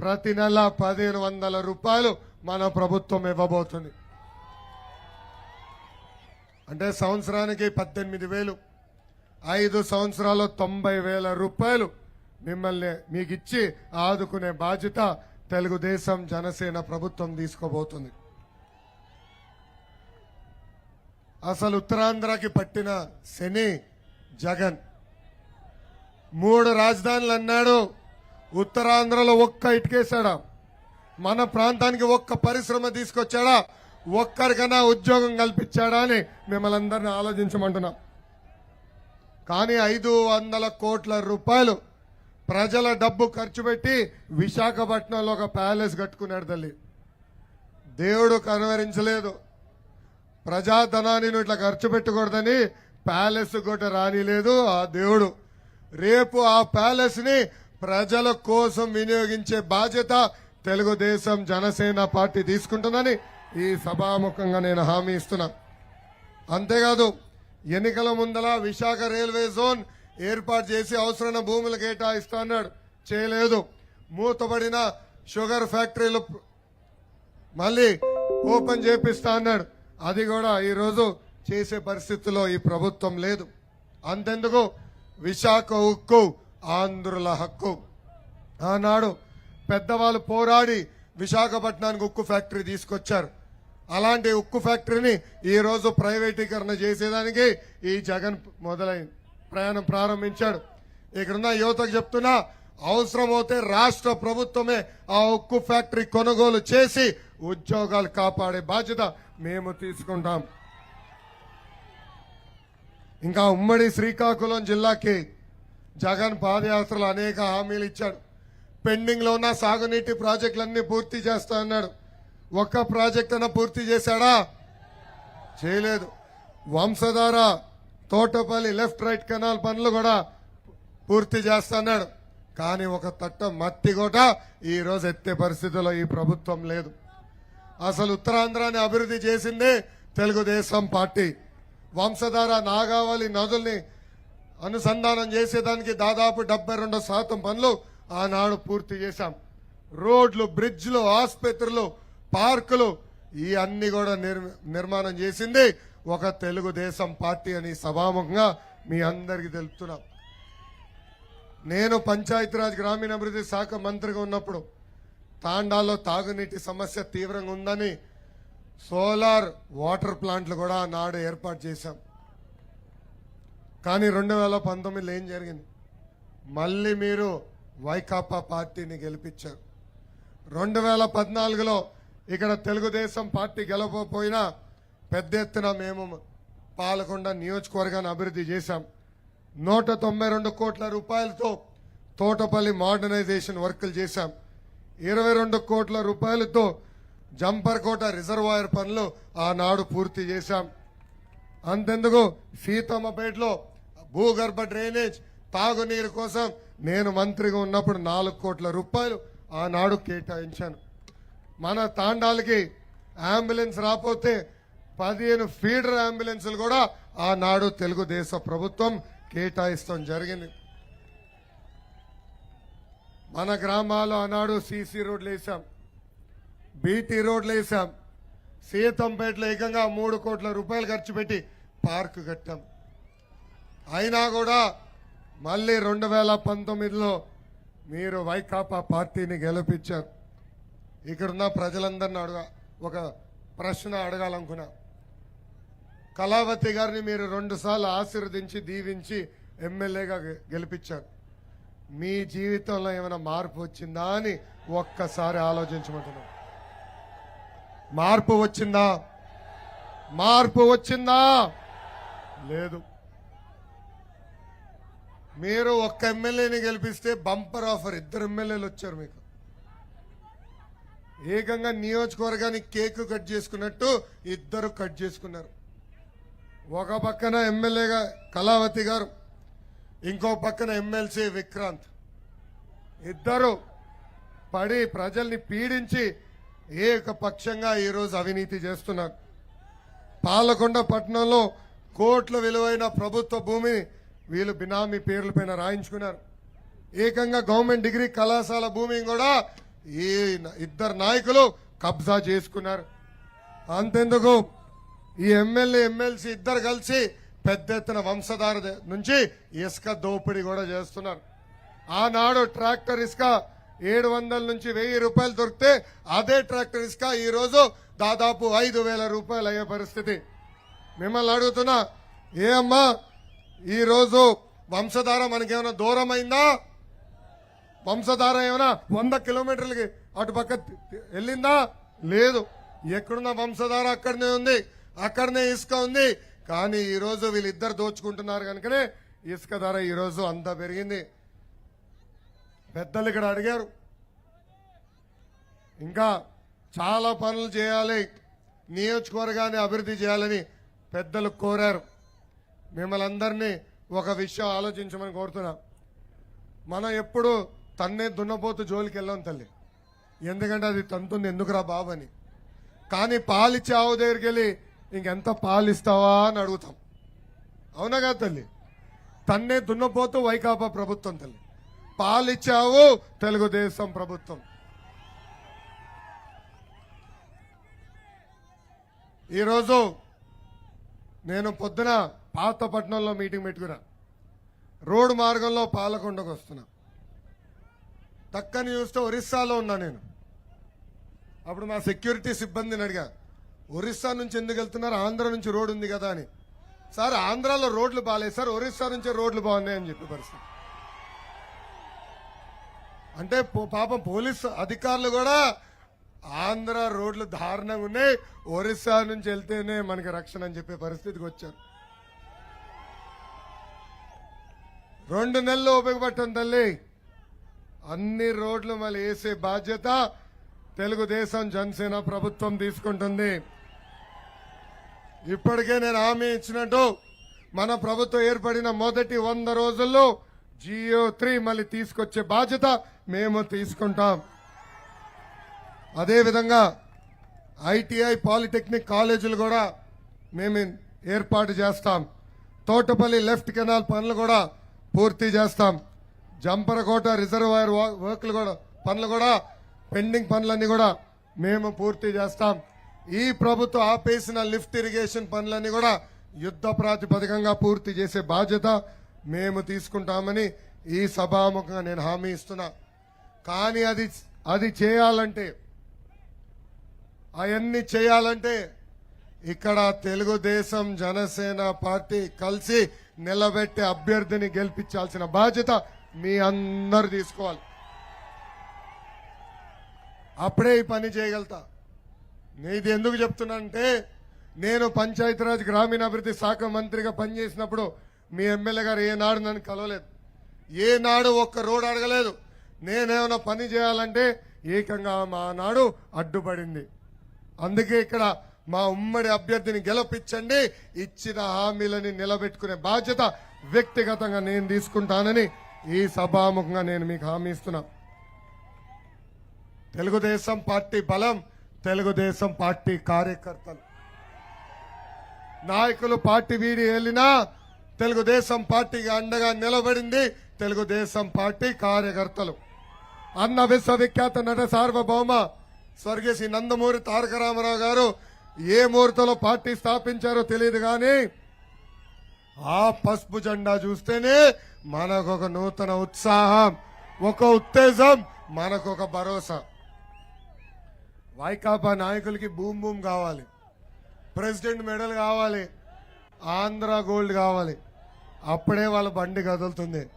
ప్రతి నెల పదిహేను వందల రూపాయలు మన ప్రభుత్వం ఇవ్వబోతుంది. అంటే సంవత్సరానికి పద్దెనిమిది వేలు. ఐదు సంవత్సరాలు తొంభై వేల రూపాయలు మిమ్మల్ని మీకు ఇచ్చి ఆదుకునే బాధ్యత తెలుగుదేశం జనసేన ప్రభుత్వం తీసుకోబోతుంది. అసలు ఉత్తరాంధ్రకి పట్టిన శని జగన్. మూడు రాజధానులు అన్నాడు ఉత్తరాంధ్రలో ఒక్క ఇటుకేశాడా? మన ప్రాంతానికి ఒక్క పరిశ్రమ తీసుకొచ్చాడా? ఒక్కరికైనా ఉద్యోగం కల్పించాడా అని మిమ్మల్ని అందరినీ ఆలోచించమంటున్నాం. కానీ ఐదు వందల కోట్ల రూపాయలు ప్రజల డబ్బు ఖర్చు పెట్టి విశాఖపట్నంలో ఒక ప్యాలెస్ కట్టుకున్నాడు తల్లి. దేవుడు కనువరించలేదు ప్రజాధనాన్ని నువ్వు ఇట్లా ఖర్చు పెట్టకూడదని ప్యాలెస్ కూడా రానిలేదు ఆ దేవుడు. రేపు ఆ ప్యాలెస్ని ప్రజల కోసం వినియోగించే బాధ్యత తెలుగుదేశం జనసేన పార్టీ తీసుకుంటుందని ఈ సభాముఖంగా నేను హామీ ఇస్తున్నా. అంతేకాదు ఎన్నికల ముందల విశాఖ రైల్వే జోన్ ఏర్పాటు చేసి అవసరమైన భూములు కేటాయిస్తాన్నాడు చేయలేదు. మూతబడిన షుగర్ ఫ్యాక్టరీలు మళ్ళీ ఓపెన్ చేపిస్తా అన్నాడు అది కూడా ఈరోజు చేసే పరిస్థితిలో ఈ ప్రభుత్వం లేదు. అంతెందుకు? విశాఖ ఉక్కు ఆంధ్రుల హక్కు. ఆనాడు పెద్దవాళ్ళు పోరాడి విశాఖపట్నానికి ఉక్కు ఫ్యాక్టరీ తీసుకొచ్చారు. అలాంటి ఉక్కు ఫ్యాక్టరీని ఈరోజు ప్రైవేటీకరణ చేసేదానికి ఈ జగన్ మొదలైంది ప్రయాణం ప్రారంభించాడు. ఇక్కడున్న యువతకు చెప్తున్నా అవసరమైతే రాష్ట్ర ప్రభుత్వమే ఆ ఉక్కు ఫ్యాక్టరీ కొనుగోలు చేసి ఉద్యోగాలు కాపాడే బాధ్యత మేము తీసుకుంటాం. ఇంకా ఉమ్మడి శ్రీకాకుళం జిల్లాకి జగన్ పాదయాత్రలో అనేక హామీలు ఇచ్చాడు. పెండింగ్లో ఉన్న సాగునీటి ప్రాజెక్టులన్నీ పూర్తి చేస్తా అన్నాడు. ఒక్క ప్రాజెక్ట్ అయినా పూర్తి చేశాడా? చేయలేదు. Vamsadhara Thotapalli left right canal పనులు కూడా పూర్తి చేస్తున్నాడు కానీ ఒక తట్ట మట్టి కూడా ఈ రోజు ఎత్తే పరిస్థితిలో ఈ ప్రభుత్వం లేదు. అసలు ఉత్తరాంధ్రాన్ని అభివృద్ధి చేసిందే తెలుగుదేశం పార్టీ. వంశధార నాగావళి నదుల్ని అనుసంధానం చేసేదానికి దాదాపు డెబ్బై రెండు శాతం పనులు ఆనాడు పూర్తి చేశాం. రోడ్లు బ్రిడ్జ్లు ఆసుపత్రులు పార్కులు ఈ అన్ని కూడా నిర్మాణం చేసింది ఒక తెలుగుదేశం పార్టీ అని సభాముఖంగా మీ అందరికీ తెలుపుతున్నాం. నేను పంచాయతీరాజ్ గ్రామీణాభివృద్ధి శాఖ మంత్రిగా ఉన్నప్పుడు తాండాలో తాగునీటి సమస్య తీవ్రంగా ఉందని సోలార్ వాటర్ ప్లాంట్లు కూడా నాడు ఏర్పాటు చేశాం. కానీ రెండు వేల పంతొమ్మిదిలో ఏం జరిగింది? మళ్ళీ మీరు వైకాపా పార్టీని గెలిపించారు. రెండు వేల పద్నాలుగులో ఇక్కడ తెలుగుదేశం పార్టీ గెలవకపోయినా పెద్ద ఎత్తున మేము పాలకొండ నియోజకవర్గాన్ని అభివృద్ధి చేశాం. నూట తొంభై రెండు కోట్ల రూపాయలతో తోటపల్లి మోడర్నైజేషన్ వర్కులు చేశాం. ఇరవై రెండు కోట్ల రూపాయలతో జంపర్కోట రిజర్వాయర్ పనులు ఆనాడు పూర్తి చేశాం. అంతెందుకు సీతమ్మపేటలో భూగర్భ డ్రైనేజ్ తాగునీరు కోసం నేను మంత్రిగా ఉన్నప్పుడు నాలుగు కోట్ల రూపాయలు ఆనాడు కేటాయించాను. మన తాండాలకి అంబులెన్స్ రాకపోతే పదిహేను ఫీడర్ అంబులెన్సులు కూడా ఆనాడు తెలుగుదేశ ప్రభుత్వం కేటాయిస్తాం జరిగింది. మన గ్రామాల్లో ఆనాడు సీసీ రోడ్లు వేసాం బీటీ రోడ్లు వేసాం సీతంపేటలో ఏకంగా మూడు కోట్ల రూపాయలు ఖర్చు పెట్టి పార్కు కట్టాం. అయినా కూడా మళ్ళీ రెండు వేల పంతొమ్మిదిలో మీరు వైకాపా పార్టీని గెలిపించారు. ఇక్కడున్న ప్రజలందరిని అడగ ఒక ప్రశ్న అడగాలనుకున్నా. కళావతి గారిని మీరు రెండుసార్లు ఆశీర్వదించి దీవించి ఎమ్మెల్యేగా గె- గెలిపించారు. మీ జీవితంలో ఏమైనా మార్పు వచ్చిందా అని ఒక్కసారి ఆలోచించమంటున్నాం. మార్పు వచ్చిందా? మార్పు వచ్చిందా? లేదు. మీరు ఒక్క ఎమ్మెల్యేని గెలిపిస్తే బంపర్ ఆఫర్ ఇద్దరు ఎమ్మెల్యేలు వచ్చారు మీకు. ఏకంగా నియోజకవర్గానికి కేక్ కట్ చేసుకున్నట్టు ఇద్దరు కట్ చేసుకున్నారు. ఒక పక్కన ఎమ్మెల్యేగా కళావతి గారు ఇంకో పక్కన ఎమ్మెల్సీ విక్రాంత్. ఇద్దరు పడి ప్రజల్ని పీడించి ఏకపక్షంగా ఈరోజు అవినీతి చేస్తున్నారు. పాలకొండ పట్టణంలో కోట్ల విలువైన ప్రభుత్వ భూమిని వీళ్ళు బినామీ పేర్లపైన రాయించుకున్నారు. ఏకంగా గవర్నమెంట్ డిగ్రీ కళాశాల భూమిని కూడా ఈ ఇద్దరు నాయకులు కబ్జా చేసుకున్నారు. అంతెందుకు? ఈ ఎమ్మెల్యే ఎమ్మెల్సీ ఇద్దరు కలిసి పెద్ద ఎత్తున వంశధార నుంచి ఇసుక దోపిడీ కూడా చేస్తున్నారు. ఆనాడు ట్రాక్టర్ ఇసుక ఏడు వందల నుంచి వెయ్యి రూపాయలు దొరికితే అదే ట్రాక్టర్ ఇసుక ఈరోజు దాదాపు ఐదు వేల రూపాయలు అయ్యే పరిస్థితి. మిమ్మల్ని అడుగుతున్నా ఏ అమ్మా ఈరోజు వంశధార మనకేమైనా దూరం అయిందా వంశధార ఏమైనా వంద కిలోమీటర్లకి అటు పక్క వెళ్ళిందా? లేదు. ఎక్కడున్న వంశధార అక్కడనే ఉంది అక్కడనే ఇసుక ఉంది. కానీ ఈరోజు వీళ్ళిద్దరు దోచుకుంటున్నారు కనుకనే ఇసుక ధర ఈరోజు అంత పెరిగింది. పెద్దలు ఇక్కడ అడిగారు. ఇంకా చాలా పనులు చేయాలి. నియోజకవర్గాన్ని అభివృద్ధి చేయాలని పెద్దలు కోరారు. మిమ్మల్ని అందరినీ ఒక విషయం ఆలోచించమని కోరుతున్నా. మనం ఎప్పుడు తన్నే దున్నపోతు జోలికి వెళ్ళాం తల్లి. ఎందుకంటే అది తంతుంది ఎందుకురా బాబు అని. కానీ పాలిచ్చే ఆవు దగ్గరికి వెళ్ళి ఇంకెంత పాలిస్తావా? అని అడుగుతాం. అవునా కదా తల్లి? తన్నే దున్నపోతూ వైకాపా ప్రభుత్వం తల్లి. పాలిచ్చావు తెలుగుదేశం ప్రభుత్వం. ఈరోజు నేను పొద్దున పాతపట్నంలో మీటింగ్ పెట్టుకురా. రోడ్డు మార్గంలో పాలకొండకు వస్తున్నా. తక్కని చూస్తే ఒరిస్సాలో ఉన్నా నేను. అప్పుడు మా సెక్యూరిటీ సిబ్బందిని అడిగా ఒరిస్సా నుంచి ఎందుకు వెళ్తున్నారు? ఆంధ్ర నుంచి రోడ్డు ఉంది కదా అని. సార్ ఆంధ్రాలో రోడ్లు బాగాలేదు సార్ ఒరిస్సా నుంచే రోడ్లు బాగున్నాయి అని చెప్పి పరిస్థితి. అంటే పో- పాపం పోలీస్ అధికారులు కూడా ఆంధ్ర రోడ్లు దారుణంగా ఉన్నాయి ఒరిస్సా నుంచి వెళ్తేనే మనకి రక్షణ అని చెప్పే పరిస్థితికి వచ్చారు. రెండు నెలలు ఉపయోగపడటం తల్లి. అన్ని రోడ్లు మళ్ళీ వేసే బాధ్యత తెలుగుదేశం జనసేన ప్రభుత్వం తీసుకుంటుంది. ఇప్పటికే నేను హామీ ఇచ్చినట్టు మన ప్రభుత్వం ఏర్పడిన మొదటి వంద రోజుల్లో జియో త్రీ మళ్ళీ తీసుకొచ్చే బాధ్యత మేము తీసుకుంటాం. అదేవిధంగా ఐటీఐ పాలిటెక్నిక్ కాలేజీలు కూడా మేము ఏర్పాటు చేస్తాం. తోటపల్లి లెఫ్ట్ కెనాల్ పనులు కూడా పూర్తి చేస్తాం. జంపరకోట రిజర్వాయర్ వర్క్లు కూడా పనులు కూడా పెండింగ్ పనులన్నీ కూడా మేము పూర్తి చేస్తాం. ఈ ప్రభుత్వం ఆపేసిన లిఫ్ట్ ఇరిగేషన్ పనులన్నీ కూడా యుద్ధ ప్రాతిపదికంగా పూర్తి చేసే బాధ్యత మేము తీసుకుంటామని ఈ సభాముఖంగా నేను హామీ ఇస్తున్నా. కానీ అది అది చేయాలంటే అవన్నీ చేయాలంటే ఇక్కడ తెలుగుదేశం జనసేన పార్టీ కలిసి నిలబెట్టే అభ్యర్థిని గెలిపించాల్సిన బాధ్యత మీ అందరు తీసుకోవాలి. అప్పుడే ఈ పని చేయగలుగుతా. నేను ఇది ఎందుకు చెప్తున్నానంటే నేను పంచాయతీరాజ్ గ్రామీణాభివృద్ధి శాఖ మంత్రిగా పనిచేసినప్పుడు మీ ఎమ్మెల్యే గారు ఏనాడు నన్ను కలవలేదు. ఏనాడు ఒక్క రోడ్ అడగలేదు. నేనేమైనా పని చేయాలంటే ఏకంగా మా నాడు అడ్డుపడింది. అందుకే ఇక్కడ మా ఉమ్మడి అభ్యర్థిని గెలిపించండి ఇచ్చిన హామీలని నిలబెట్టుకునే బాధ్యత వ్యక్తిగతంగా నేను తీసుకుంటానని ఈ సభాముఖంగా నేను మీకు హామీ ఇస్తున్నా. తెలుగుదేశం పార్టీ బలం తెలుగుదేశం పార్టీ కార్యకర్తలు. నాయకులు పార్టీ వీడి వెళ్ళినా తెలుగుదేశం పార్టీకి అండగా నిలబడింది తెలుగుదేశం పార్టీ కార్యకర్తలు. అన్న విశ్వవిఖ్యాత నట సార్వభౌమ స్వర్గీయ శ్రీ నందమూరి తారక రామారావు గారు ఏ ముహూర్తంలో పార్టీ స్థాపించారో తెలియదు కానీ ఆ పసుపు జెండా చూస్తేనే మనకు ఒక నూతన ఉత్సాహం ఒక ఉత్తేజం మనకు ఒక భరోసా. వైకాపా నాయకులకి భూమి భూమి కావాలి. ప్రెసిడెంట్ మెడల్ కావాలి. ఆంధ్ర గోల్డ్ కావాలి. అప్పుడే వాళ్ళ బండి కదులుతుంది.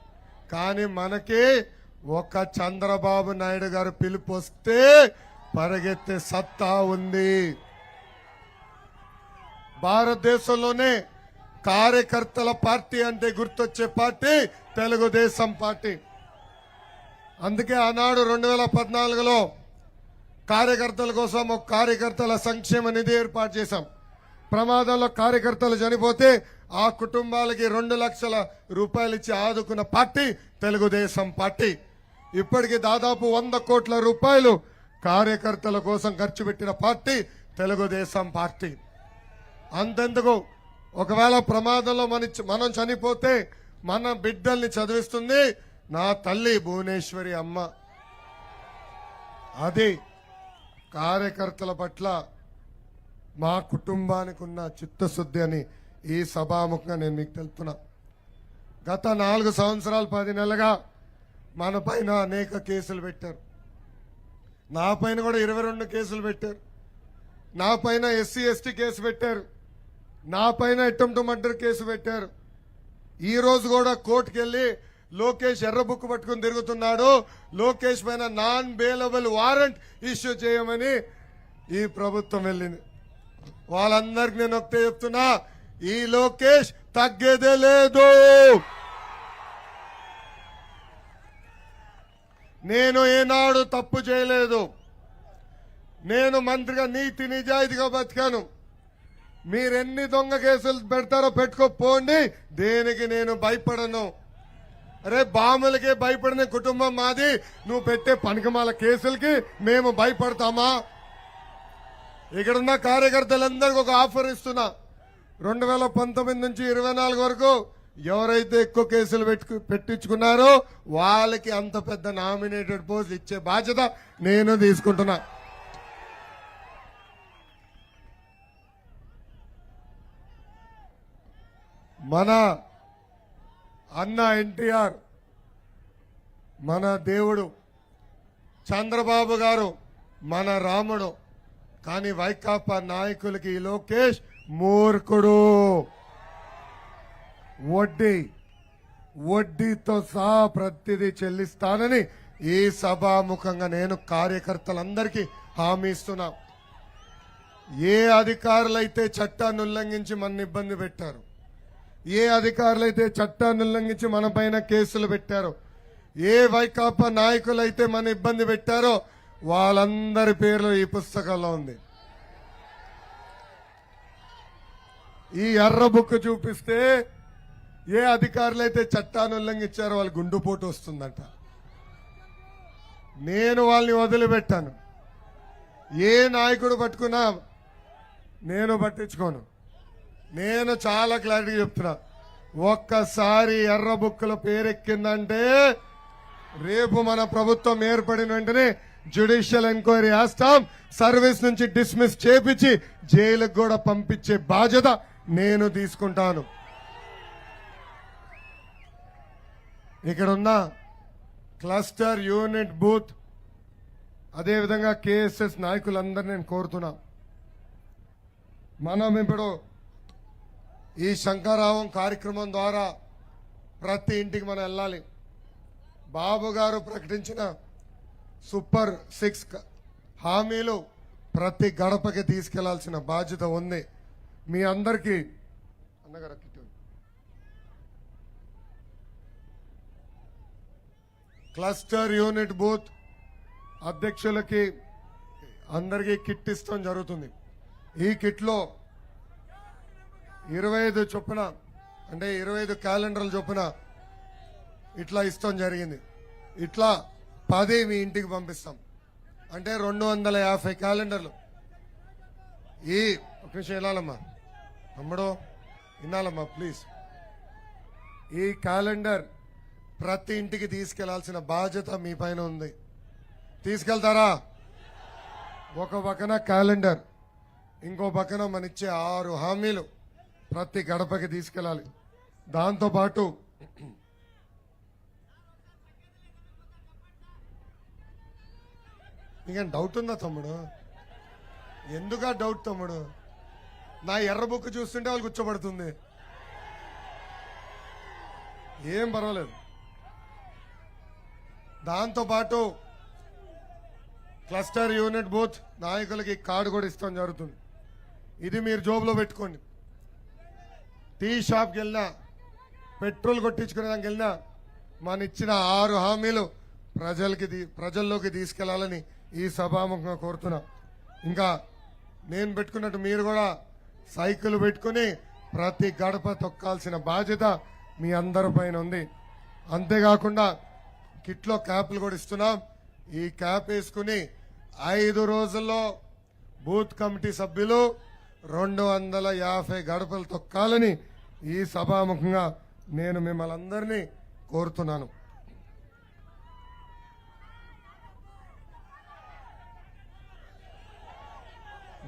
కానీ మనకి ఒక చంద్రబాబు నాయుడు గారు పిలుపు వస్తే పరిగెత్తే సత్తా ఉంది. భారతదేశంలోనే కార్యకర్తల పార్టీ అంటే గుర్తొచ్చే పార్టీ తెలుగుదేశం పార్టీ. అందుకే ఆనాడు రెండు వేల పద్నాలుగులో కార్యకర్తల కోసం ఒక కార్యకర్తల సంక్షేమ నిధి ఏర్పాటు చేశాం. ప్రమాదంలో కార్యకర్తలు చనిపోతే ఆ కుటుంబాలకి రెండు లక్షల రూపాయలు ఇచ్చి ఆదుకున్న పార్టీ తెలుగుదేశం పార్టీ. ఇప్పటికి దాదాపు వంద కోట్ల రూపాయలు కార్యకర్తల కోసం ఖర్చు పెట్టిన పార్టీ తెలుగుదేశం పార్టీ. అంతెందుకు? ఒకవేళ ప్రమాదంలో మన మనం చనిపోతే మన బిడ్డల్ని చదివిస్తుంది నా తల్లి భువనేశ్వరి అమ్మ. అది కార్యకర్తల పట్ల మా కుటుంబానికి ఉన్న చిత్తశుద్ధి అని ఈ సభాముఖంగా నేను మీకు తెలుపుతున్నా. గత నాలుగు సంవత్సరాలు పది నెలలుగా మన పైన అనేక కేసులు పెట్టారు. నా పైన కూడా ఇరవై రెండు కేసులు పెట్టారు. నా పైన ఎస్సీ ఎస్టీ కేసు పెట్టారు. నా పైన అటెంప్ట్ మర్డర్ కేసు పెట్టారు. ఈ రోజు కూడా కోర్టుకు వెళ్ళి లోకేష్ ఎర్ర బుక్ పట్టుకుని తిరుగుతున్నాడు. లోకేష్ పైన నాన్ బెయిలబుల్ వారెంట్ ఇష్యూ చేయమని ఈ ప్రభుత్వం వెళ్ళింది. వాళ్ళందరికి నేను ఒకటే చెప్తున్నా ఈ లోకేష్ తగ్గేదే లేదు. నేను ఏనాడు తప్పు చేయలేదు. నేను మంత్రిగా నీతి నిజాయితీగా బతికాను. మీరెన్ని దొంగ కేసులు పెడతారో పెట్టుకోపోండి. దేనికి నేను భయపడను? అరే బాములకే భయపడిన కుటుంబం మాది. నువ్వు పెట్టే పనికిమాల కేసులకి మేము భయపడతామా? ఇక్కడున్న కార్యకర్తలందరికీ ఒక ఆఫర్ ఇస్తున్నా. రెండు వేల పంతొమ్మిది నుంచి ఇరవై నాలుగు వరకు ఎవరైతే ఎక్కువ కేసులు పెట్టుకు పెట్టించుకున్నారో వాళ్ళకి అంత పెద్ద నామినేటెడ్ పోస్ట్ ఇచ్చే బాధ్యత నేను తీసుకుంటున్నా. మన అన్న ఎన్టీఆర్ మన దేవుడు చంద్రబాబు గారు మన రాముడు. కానీ వైకాపా నాయకులకి లోకేష్ మూర్ఖుడు. వడ్డీ వడ్డీతో సహా ప్రతిదీ చెల్లిస్తానని ఈ సభాముఖంగా నేను కార్యకర్తలందరికీ హామీ ఇస్తున్నా. ఏ అధికారులైతే చట్టాన్ని ఉల్లంఘించి మన ఇబ్బంది పెట్టారు? ఏ అధికారులైతే చట్టాన్ని ఉల్లంఘించి మన పైన కేసులు పెట్టారో ఏ వైకాపా నాయకులైతే మన ఇబ్బంది పెట్టారో వాళ్ళందరి పేర్లు ఈ పుస్తకంలో ఉంది. ఈ ఎర్ర బుక్ చూపిస్తే ఏ అధికారులైతే చట్టాన్ని ఉల్లంఘించారో వాళ్ళు గుండుపోటు వస్తుందంట. నేను వాళ్ళని వదిలిపెట్టాను. ఏ నాయకుడు పట్టుకున్నా నేను పట్టించుకోను. నేను చాలా క్లారిటీ చెప్తున్నా. ఒక్కసారి ఎర్ర బుక్కుల పేరెక్కిందంటే రేపు మన ప్రభుత్వం ఏర్పడిన వెంటనే జ్యుడిషియల్ ఎంక్వైరీ వేస్తాం. సర్వీస్ నుంచి డిస్మిస్ చేపించి జైలుకు కూడా పంపించే బాధ్యత నేను తీసుకుంటాను. ఇక్కడ ఉన్న క్లస్టర్ యూనిట్ బూత్ అదేవిధంగా కేఎస్ఎస్ నాయకులందరినీ నేను కోరుతున్నా. మనం ఇప్పుడు ఈ శంకరావం కార్యక్రమం ద్వారా ప్రతి ఇంటికి మనం వెళ్ళాలి. బాబు గారు ప్రకటించిన సూపర్ సిక్స్ హామీలు ప్రతి గడపకి తీసుకెళ్ళాల్సిన బాధ్యత ఉంది. మీ అందరికీ అన్నగారు క్లస్టర్ యూనిట్ బూత్ అధ్యక్షులకి అందరికీ కిట్ ఇస్తాం జరుగుతుంది. ఈ కిట్లో ఇరవై ఐదు చొప్పున అంటే ఇరవై ఐదు క్యాలెండర్ల చొప్పున ఇట్లా ఇష్టం జరిగింది. ఇట్లా పది మీ ఇంటికి పంపిస్తాం. అంటే రెండు వందల యాభై క్యాలెండర్లు. ఈ ఒక విషయం వెళ్ళాలమ్మా. అమ్మడో వినాలమ్మా ప్లీజ్. ఈ క్యాలెండర్ ప్రతి ఇంటికి తీసుకెళ్ళాల్సిన బాధ్యత మీ పైన ఉంది. తీసుకెళ్తారా? ఒక పక్కన క్యాలెండర్ ఇంకో పక్కన మన ఇచ్చే ఆరు హామీలు. ప్రతి గడపకి తీసుకెళ్ళాలి. దాంతోపాటు నీకేం డౌట్ ఉందా తమ్ముడు? ఎందుకా డౌట్ తమ్ముడు? నా ఎర్ర బుక్ చూస్తుంటే వాళ్ళు కూర్చోబడుతుంది. ఏం పర్వాలేదు. దాంతోపాటు క్లస్టర్ యూనిట్ బూత్ నాయకులకి కార్డు కూడా ఇస్తాం జరుగుతుంది. ఇది మీరు జోబులో పెట్టుకోండి. టీ షాప్కి వెళ్ళినా పెట్రోల్ కొట్టించుకునేదానికి వెళ్ళినా మన ఇచ్చిన ఆరు హామీలు ప్రజలకి తీ- ప్రజల్లోకి తీసుకెళ్ళాలని ఈ సభాముఖంగా కోరుతున్నా. ఇంకా నేను పెట్టుకున్నట్టు మీరు కూడా సైకిల్ పెట్టుకుని ప్రతి గడప తొక్కాల్సిన బాధ్యత మీ అందరి పైన ఉంది. అంతేకాకుండా కిట్లో క్యాప్లు కూడా ఇస్తున్నాం. ఈ క్యాప్ వేసుకుని ఐదు రోజుల్లో బూత్ కమిటీ సభ్యులు రెండు వందల యాభై గడపలు తొక్కాలని ఈ సభాముఖంగా నేను మిమ్మల్ని అందరినీ కోరుతున్నాను.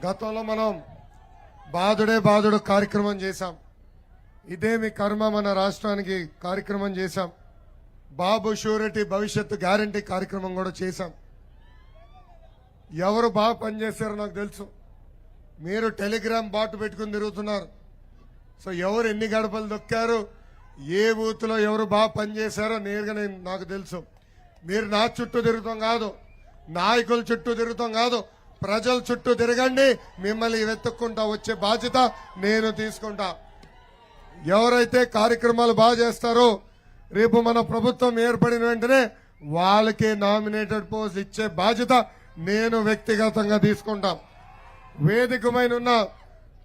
గతంలో మనం బాధుడే బాధుడు కార్యక్రమం చేశాం. ఇదేమి కర్మ మన రాష్ట్రానికి కార్యక్రమం చేశాం. బాబు షూరిటీ భవిష్యత్తు గ్యారంటీ కార్యక్రమం కూడా చేశాం. ఎవరు బాగా పనిచేశారో నాకు తెలుసు. మీరు టెలిగ్రామ్ బాటు పెట్టుకుని తిరుగుతున్నారు. సో ఎవరు ఎన్ని గడపలు దొక్కారు ఏ బూత్లో ఎవరు బాగా పనిచేశారో నేరుగా నేను నాకు తెలుసు. మీరు నా చుట్టూ తిరుగుతాం కాదు నాయకుల చుట్టూ తిరుగుతాం కాదు ప్రజల చుట్టూ తిరగండి మిమ్మల్ని వెతుక్కుంటా వచ్చే బాధ్యత నేను తీసుకుంటా. ఎవరైతే కార్యక్రమాలు బాగా చేస్తారో రేపు మన ప్రభుత్వం ఏర్పడిన వెంటనే వాళ్ళకి నామినేటెడ్ పోస్ట్ ఇచ్చే బాధ్యత నేను వ్యక్తిగతంగా తీసుకుంటాం. వేదికమైన ఉన్న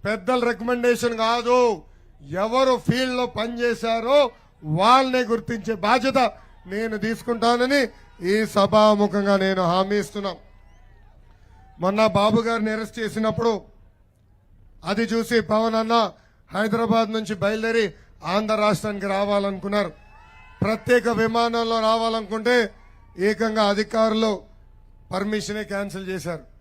పెద్దల రికమెండేషన్ కాదు. ఎవరు ఫీల్డ్లో పనిచేశారో వాళ్ళనే గుర్తించే బాధ్యత నేను తీసుకుంటానని ఈ సభాముఖంగా నేను హామీ ఇస్తున్నాం. మొన్న బాబు గారిని అరెస్ట్ చేసినప్పుడు అది చూసి పవన్ అన్న హైదరాబాద్ నుంచి బయలుదేరి ఆంధ్ర రాష్ట్రానికి రావాలనుకున్నారు. ప్రత్యేక విమానంలో రావాలనుకుంటే ఏకంగా అధికారులు పర్మిషనే క్యాన్సిల్ చేశారు.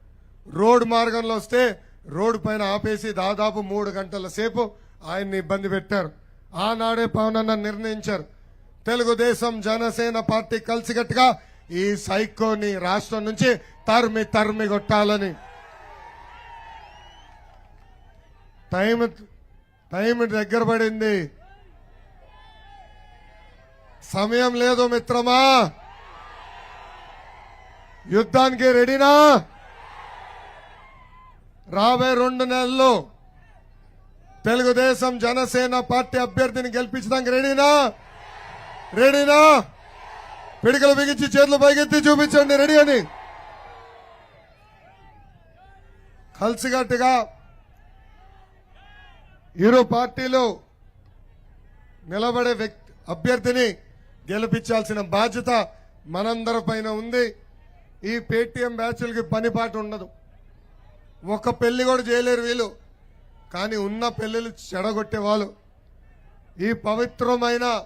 రోడ్ మార్గంలో వస్తే రోడ్డు పైన ఆపేసి దాదాపు మూడు గంటల సేపు ఆయన్ని ఇబ్బంది పెట్టారు. ఆనాడే పవన్ అన్న నిర్ణయించారు. తెలుగుదేశం జనసేన పార్టీ కలిసికట్టుగా ఈ సైకోని రాష్ట్రం నుంచి తరిమి తరిమి కొట్టాలని. టైం టైం దగ్గర పడింది. సమయం లేదు మిత్రమా. యుద్ధానికి రెడీనా? రాబోయే రెండు నెలల్లో తెలుగుదేశం జనసేన పార్టీ అభ్యర్థిని గెలిపించడానికి రెడీనా? రెడీనా? పిడికలు బిగించి చేతులు పైకెత్తి చూపించండి రెడీ అని. కలిసికట్టుగా ఇరు పార్టీలు నిలబడే వ్యక్తి అభ్యర్థిని గెలిపించాల్సిన బాధ్యత మనందరి పైన ఉంది. ఈ పేటీఎం బ్యాచ్లకి పనిపాటు ఉండదు. ఒక పెళ్ళి కూడా చేయలేరు వీళ్ళు. కానీ ఉన్న పెళ్ళిలు చెడగొట్టే వాళ్ళు. ఈ పవిత్రమైన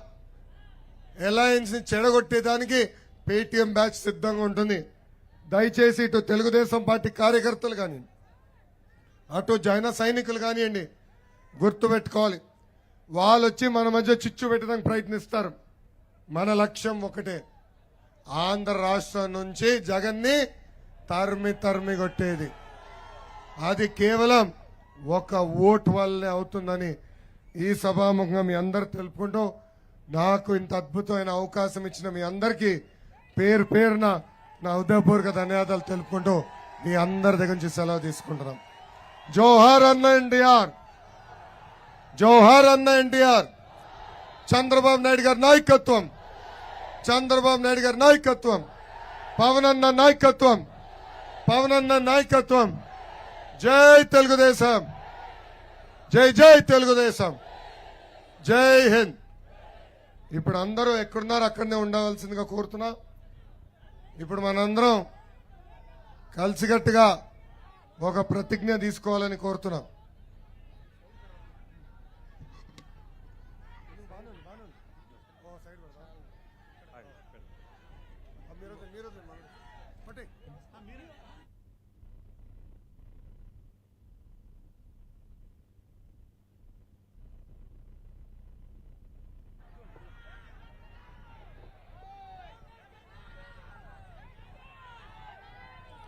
అలయన్స్ని చెడగొట్టేదానికి పేటీఎం బ్యాచ్ సిద్ధంగా ఉంటుంది. దయచేసి ఇటు తెలుగుదేశం పార్టీ కార్యకర్తలు కానీ అటు జైన సైనికులు కానివ్వండి గుర్తుపెట్టుకోవాలి వాళ్ళు వచ్చి మన మధ్య చిచ్చు పెట్టడానికి ప్రయత్నిస్తారు. మన లక్ష్యం ఒకటే. ఆంధ్ర రాష్ట్రం నుంచి జగన్ని తరిమి తరిమి కొట్టేది. అది కేవలం ఒక ఓటు వల్లే అవుతుందని ఈ సభాముఖంగా మీ అందరు తెలుపుకుంటూ నాకు ఇంత అద్భుతమైన అవకాశం ఇచ్చిన మీ అందరికీ పేరు పేరున నా హృదయపూర్వక ధన్యవాదాలు తెలుపుకుంటూ మీ అందరి దగ్గర నుంచి సెలవు తీసుకుంటున్నాం. జోహార్ అన్న ఎన్టీఆర్! జోహార్ అన్న ఎన్టీఆర్! చంద్రబాబు నాయుడు గారి నాయకత్వం! చంద్రబాబు నాయుడు గారి నాయకత్వం! పవన్ అన్న నాయకత్వం! పవన్ అన్న నాయకత్వం! జై తెలుగుదేశం. జై జై తెలుగుదేశం. జై హింద్. ఇప్పుడు అందరూ ఎక్కడున్నారు అక్కడనే ఉండవలసిందిగా కోరుతున్నా. ఇప్పుడు మనందరం కలిసికట్టుగా ఒక ప్రతిజ్ఞ తీసుకోవాలని కోరుతున్నాం.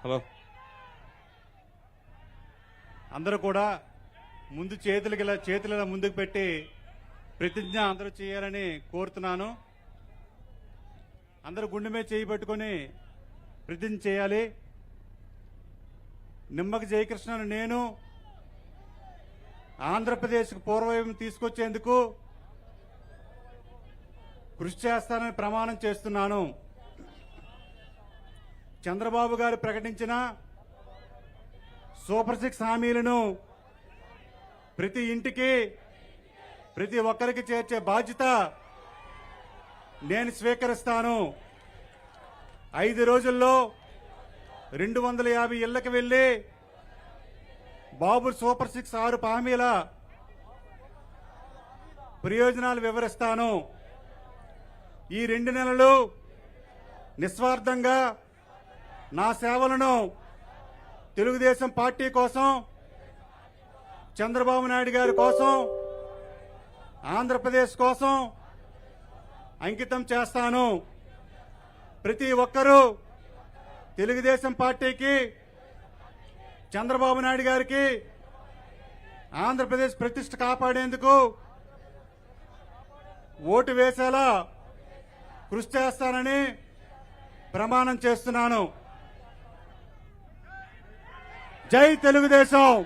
హలో అందరూ కూడా ముందు చేతులకి ఇలా చేతులు ఇలా ముందుకు పెట్టి ప్రతిజ్ఞ అందరూ చేయాలని కోరుతున్నాను. అందరూ గుండె మీద చేయి పెట్టుకొని ప్రతిజ్ఞ చేయాలి. నిమ్మక జయకృష్ణను నేను ఆంధ్రప్రదేశ్కు పూర్వవైపు తీసుకొచ్చేందుకు కృషి చేస్తానని ప్రమాణం చేస్తున్నాను. చంద్రబాబు గారు ప్రకటించిన సూపర్ సిక్స్ హామీలను ప్రతి ఇంటికి ప్రతి ఒక్కరికి చేర్చే బాధ్యత నేను స్వీకరిస్తాను. ఐదు రోజుల్లో రెండు వందల యాభై ఇళ్ళకు వెళ్ళి బాబు సూపర్ సిక్స్ ఆరు హామీల ప్రయోజనాలు వివరిస్తాను. ఈ రెండు నెలలు నిస్వార్థంగా నా సేవలను తెలుగుదేశం పార్టీ కోసం చంద్రబాబు నాయుడు గారి కోసం ఆంధ్రప్రదేశ్ కోసం అంకితం చేస్తాను. ప్రతి ఒక్కరూ తెలుగుదేశం పార్టీకి చంద్రబాబు నాయుడు గారికి ఆంధ్రప్రదేశ్ ప్రతిష్ట కాపాడేందుకు ఓటు వేసేలా కృషి చేస్తానని ప్రమాణం చేస్తున్నాను. జై తెలుగుదేశం.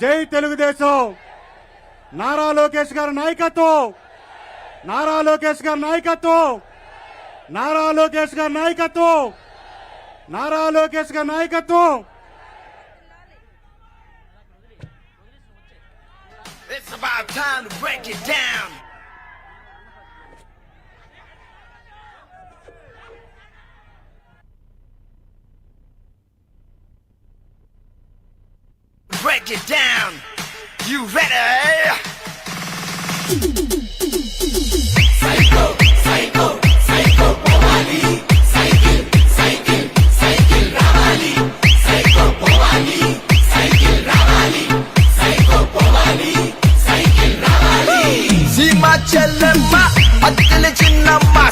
జై తెలుగుదేశం. నారా లోకేష్ గారి నాయకత్వం. నారా లోకేష్ గారి నాయకత్వం. నారా లోకేష్ గారి నాయకత్వం. నారా లోకేష్ గారి నాయకత్వం. It's about time to break it down. Break it down. You ready? సీమ చెల్లెమ్మ అత్తిలి చిన్నమ్మ శ్రీశైలమ్మమ్మ